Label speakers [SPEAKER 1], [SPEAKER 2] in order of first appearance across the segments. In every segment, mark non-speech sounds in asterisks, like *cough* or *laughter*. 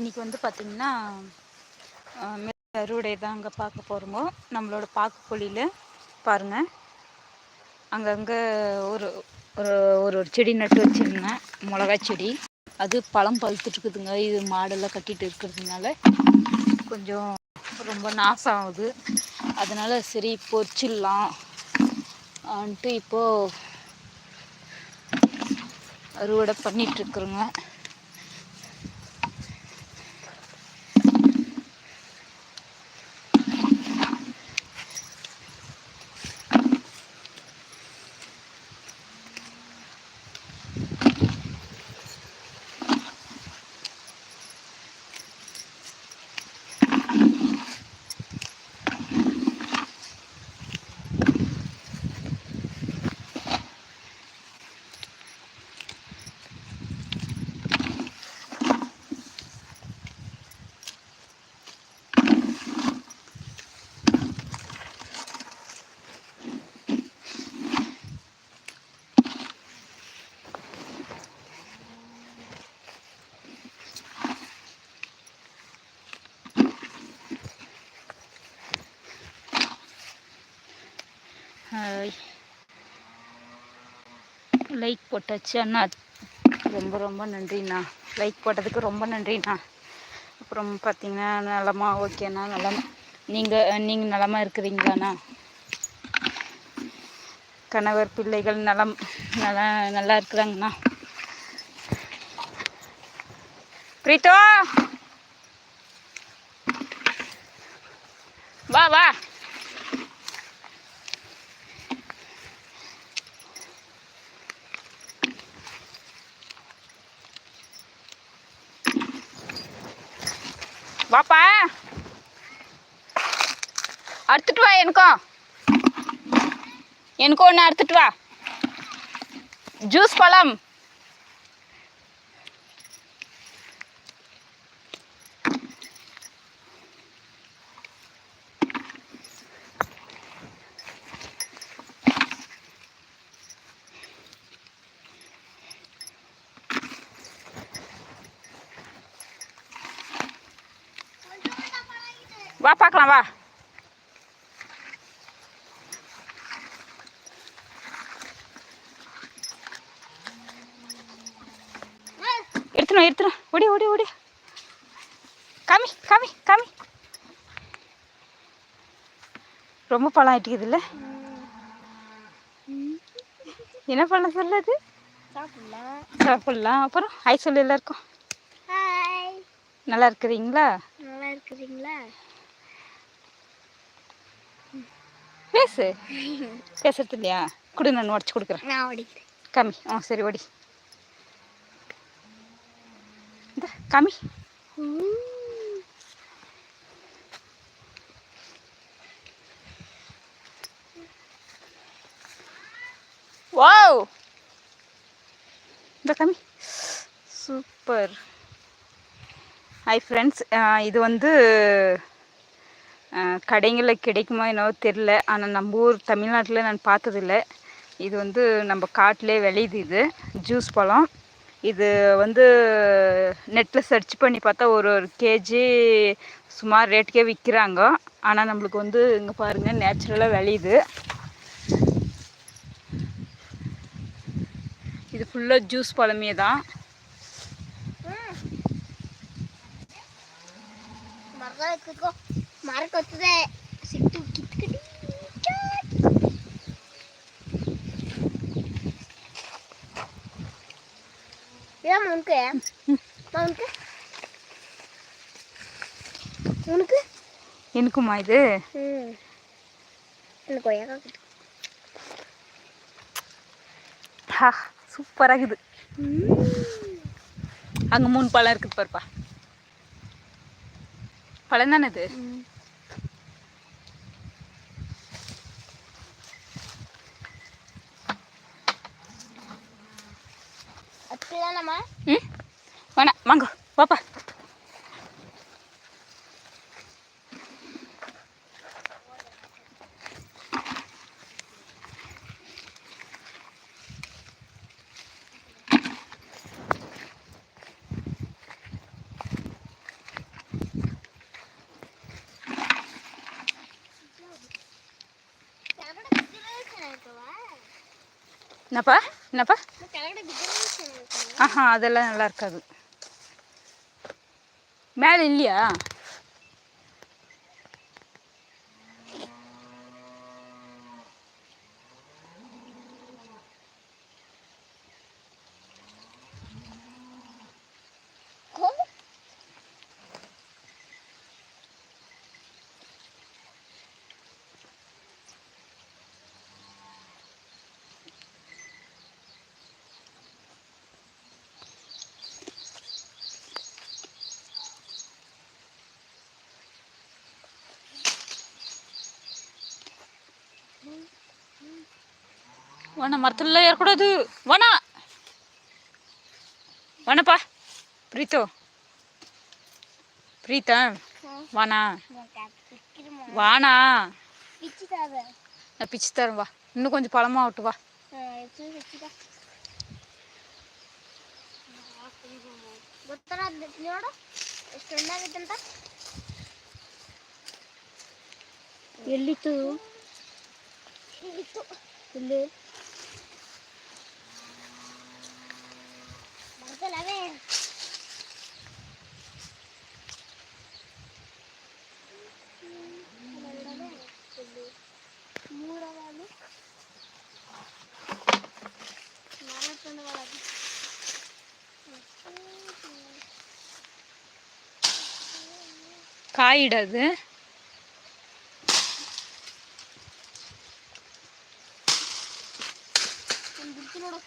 [SPEAKER 1] இன்றைக்கி வந்து பார்த்திங்கன்னா அறுவடை தான் அங்கே பார்க்க போகிறோமோ நம்மளோட பாக்குப்பொழியில் பாருங்கள் அங்கங்கே ஒரு ஒரு ஒரு ஒரு செடி நட்டு வச்சுருந்தேன் மிளகா செடி. அது பழம் பழுத்துட்ருக்குதுங்க இது மாடெல்லாம் கட்டிட்டு இருக்கிறதுனால கொஞ்சம் ரொம்ப நாசம் ஆகுது அதனால் சரி பொறிச்சிடலாம் வந்துட்டு இப்போது அறுவடை பண்ணிகிட்ருக்குறோங்க லைக் போட்டாச்சு அண்ணா. ரொம்ப ரொம்ப நன்றிண்ணா. லைக் போட்டதுக்கு ரொம்ப நன்றிண்ணா. அப்புறம் பார்த்தீங்கன்னா நலமா ஓகேண்ணா நலமா. நீங்கள் நீங்கள் நலமாக இருக்கிறீங்களாண்ணா? கணவர் பிள்ளைகள் நலம். நல்லா நல்லா இருக்கிறாங்கண்ணா. பிரீத்தோ! வா வா. வாப்பா. அறுத்துட்டு வா எனக்கும். எனக்கும் ஒன்று அறுத்துட்டு வா. ஜூஸ் பழம். வா பார்க்கலாம் வா எடுத்துனோம் எடுத்துனோம் ஓடி ஓடி ஓடி காமி காமி காமி ரொம்ப பழம் ஆயிட்டுக்குது இல்லை என்ன பழம் சொல்லுது
[SPEAKER 2] சாப்பிடலாம்.
[SPEAKER 1] சாப்பிடலாம் அப்புறம் ஹாய் சொல்லு எல்லாருக்கும். நல்லா இருக்கிறீங்களா?
[SPEAKER 2] நல்லா இருக்கிறீங்களா?
[SPEAKER 1] பேசு. *laughs* பேசுறது இல்லையா கொடு நான் உடச்சி கொடுக்குறேன்.
[SPEAKER 2] நான் ஓடிக்கிறேன்
[SPEAKER 1] காமி ஆ சரி ஓடி. இந்த காமி வாவ்! இந்த காமி சூப்பர். Hi friends. இது வந்து கடைங்களில் கிடைக்குமா என்னவோ தெரில ஆனால் நம்ம ஊர் தமிழ்நாட்டில் நான் பார்த்ததில்ல. இது வந்து நம்ம காட்டிலே விளையுது இது. ஜூஸ் பழம். இது வந்து நெட்டில் சர்ச் பண்ணி பார்த்தா ஒரு ஒரு கேஜி சுமார் ரேட்டுக்கே விற்கிறாங்க ஆனால் நம்மளுக்கு வந்து இங்கே பாருங்கள் நேச்சுரலாக விளையுது. இது ஃபுல்லாக ஜூஸ் பழமே தான்.
[SPEAKER 2] ಮರಕ್ಕೆ ಸಿಟ್ಟು ಕಿತ್ಕಡಿ ஏன் உனக்கு உனக்கு உனக்கு
[SPEAKER 1] எனக்குமா இது
[SPEAKER 2] ம் எனக்கு கொய்யாக்கா கிட்ட
[SPEAKER 1] ஹா சூப்பராக இருக்குது அங்கே மூணு பழம் இருக்குது பாருப்பா பழம் தானே இது
[SPEAKER 2] Hmm?
[SPEAKER 1] mana? Mana? Mangga, apa? Napa? Napa?
[SPEAKER 2] Kenapa? Kenapa?
[SPEAKER 1] ஆஹா அதெல்லாம் நல்லா இருக்காது. மேலே இல்லையா? வன மரத்துலலாம் ஏறக்கூடாது வனா. வனப்பா. பிரீத்தோ. பிரீத்தா. வானா. வானா. நான் பிச்சு தரேன் வா. இன்னும் கொஞ்சம்
[SPEAKER 2] பழமாக விட்டு வா.
[SPEAKER 1] ಎಲ್ಲಿತ್ತು ಇಲ್ಲಿ காயிடாது
[SPEAKER 2] ಒಂದು ಬಿಡ್ತು ನೋಡು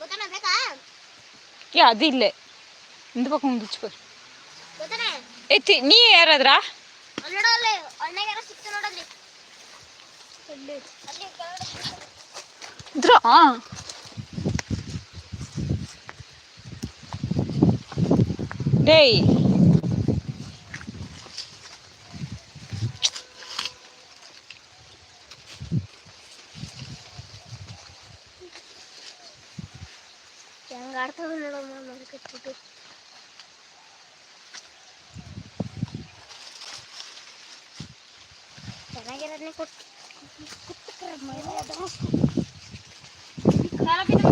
[SPEAKER 2] ಗೊತ್ತಾನ ಬೇಕಾ
[SPEAKER 1] ஏ அது இல்லை இந்த பக்கம் வந்துச்சு பாரு
[SPEAKER 2] ಗೊತ್ತಾನೆ
[SPEAKER 1] ஏ தி நீ ஏறாதடா
[SPEAKER 2] ಅಲ್ಲಿ ನೋಡು ಅಲ್ಲಿ ಅಣ್ಣಗೆ ಯಾರೋ ಸಿಕ್ತು ನೋಡಲ್ಲಿ ಅಲ್ಲಿ ಅಲ್ಲಿ ಕೆಳಗಡೆ ಸಿಕ್ತು.
[SPEAKER 1] இதுரா டேய்
[SPEAKER 2] ಹೆಂಗ್ ಆಡ್ತಾವ Claro que no.